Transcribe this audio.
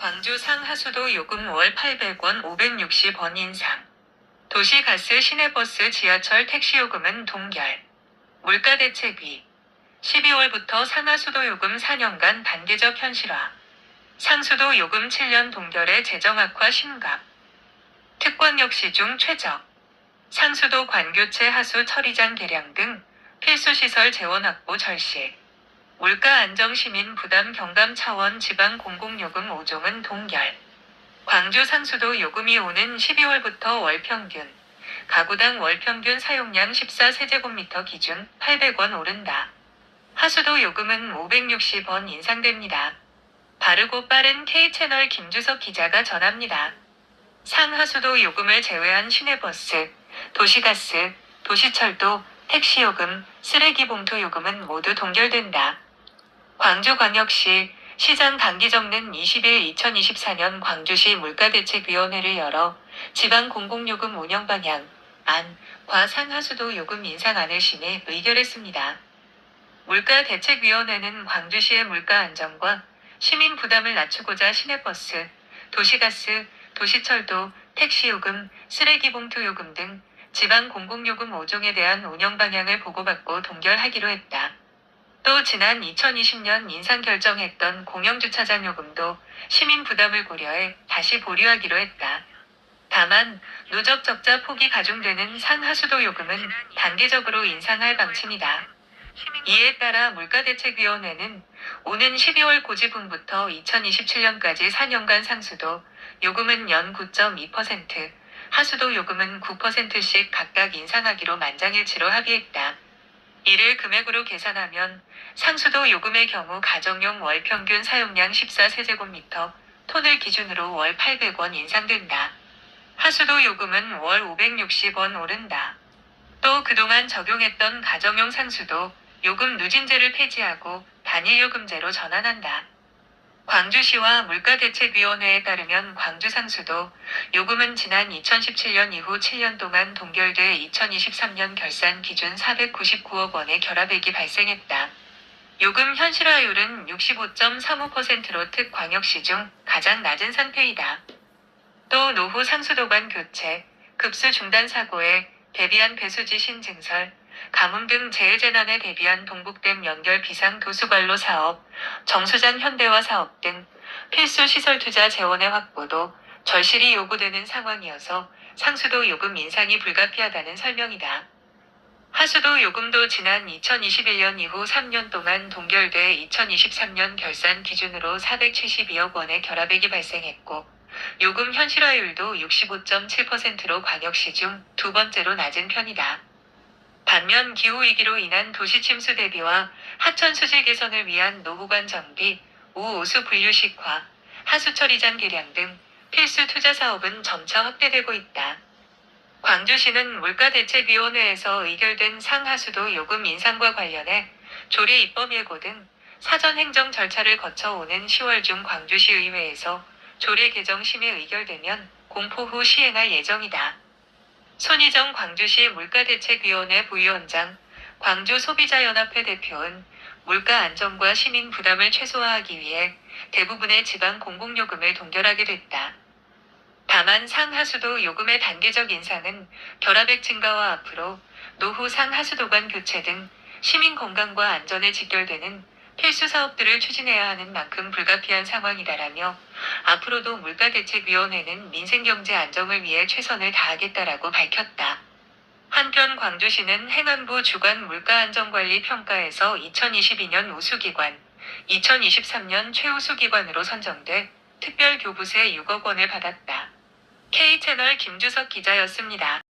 광주 상하수도 요금 월 800원 560원 인상. 도시가스 시내버스 지하철 택시 요금은 동결. 물가 대책위. 12월부터 상하수도 요금 4년간 단계적 현실화. 상수도 요금 7년 동결의 재정 악화 심각. 특권 역 시 중 최적. 상수도 관교체 하수 처리장 개량 등 필수시설 재원 확보 절실. 물가 안정 시민 부담 경감 차원 지방 공공요금 5종은 동결. 광주 상수도 요금이 오는 12월부터 월 평균, 가구당 월 평균 사용량 14세제곱미터 기준 800원 오른다. 하수도 요금은 560원 인상됩니다. 바르고 빠른 K채널 김주석 기자가 전합니다. 상하수도 요금을 제외한 시내버스, 도시가스, 도시철도, 택시요금, 쓰레기 봉투 요금은 모두 동결된다. 광주광역시 시장 단기정는 20일 2024년 광주시 물가대책위원회를 열어 지방 공공요금 운영 방향, 안, 과 상하수도 요금 인상안을 심의 의결했습니다. 물가대책위원회는 광주시의 물가 안정과 시민 부담을 낮추고자 시내버스, 도시가스, 도시철도, 택시요금, 쓰레기봉투 요금 등 지방 공공요금 5종에 대한 운영 방향을 보고받고 동결하기로 했다. 또 지난 2020년 인상 결정했던 공영주차장 요금도 시민 부담을 고려해 다시 보류하기로 했다. 다만 누적 적자 폭이 가중되는 상하수도 요금은 단계적으로 인상할 방침이다. 이에 따라 물가대책위원회는 오는 12월 고지분부터 2027년까지 4년간 상수도 요금은 연 9.2%, 하수도 요금은 9%씩 각각 인상하기로 만장일치로 합의했다. 이를 금액으로 계산하면 상수도 요금의 경우 가정용 월 평균 사용량 14세제곱미터 톤을 기준으로 월 800원 인상된다. 하수도 요금은 월 560원 오른다. 또 그동안 적용했던 가정용 상수도 요금 누진제를 폐지하고 단일 요금제로 전환한다. 광주시와 물가대책위원회에 따르면 광주 상수도 요금은 지난 2017년 이후 7년 동안 동결돼 2023년 결산 기준 499억 원의 결합액이 발생했다. 요금 현실화율은 65.35%로 특광역시 중 가장 낮은 상태이다. 또 노후 상수도관 교체, 급수 중단 사고에 대비한 배수지 신 증설, 가뭄 등 재해재난에 대비한 동북댐 연결 비상 도수관로 사업, 정수장 현대화 사업 등 필수 시설 투자 재원의 확보도 절실히 요구되는 상황이어서 상수도 요금 인상이 불가피하다는 설명이다. 하수도 요금도 지난 2021년 이후 3년 동안 동결돼 2023년 결산 기준으로 472억 원의 결합액이 발생했고 요금 현실화율도 65.7%로 광역시 중 두 번째로 낮은 편이다. 반면 기후위기로 인한 도시 침수 대비와 하천 수질 개선을 위한 노후관 정비, 우오수 분류식화, 하수 처리장 개량 등 필수 투자 사업은 점차 확대되고 있다. 광주시는 물가대책위원회에서 의결된 상하수도 요금 인상과 관련해 조례 입법 예고 등 사전 행정 절차를 거쳐 오는 10월 중 광주시 의회에서 조례 개정 심의 의결되면 공포 후 시행할 예정이다. 손희정 광주시 물가대책위원회 부위원장, 광주소비자연합회 대표은 물가 안정과 시민 부담을 최소화하기 위해 대부분의 지방 공공요금을 동결하게 됐다. 다만 상하수도 요금의 단계적 인상은 결합액 증가와 앞으로 노후 상하수도 관 교체 등 시민 건강과 안전에 직결되는 필수 사업들을 추진해야 하는 만큼 불가피한 상황이다라며 앞으로도 물가대책위원회는 민생경제 안정을 위해 최선을 다하겠다라고 밝혔다. 한편 광주시는 행안부 주관 물가안정관리 평가에서 2022년 우수기관, 2023년 최우수기관으로 선정돼 특별교부세 6억 원을 받았다. K채널 김주석 기자였습니다.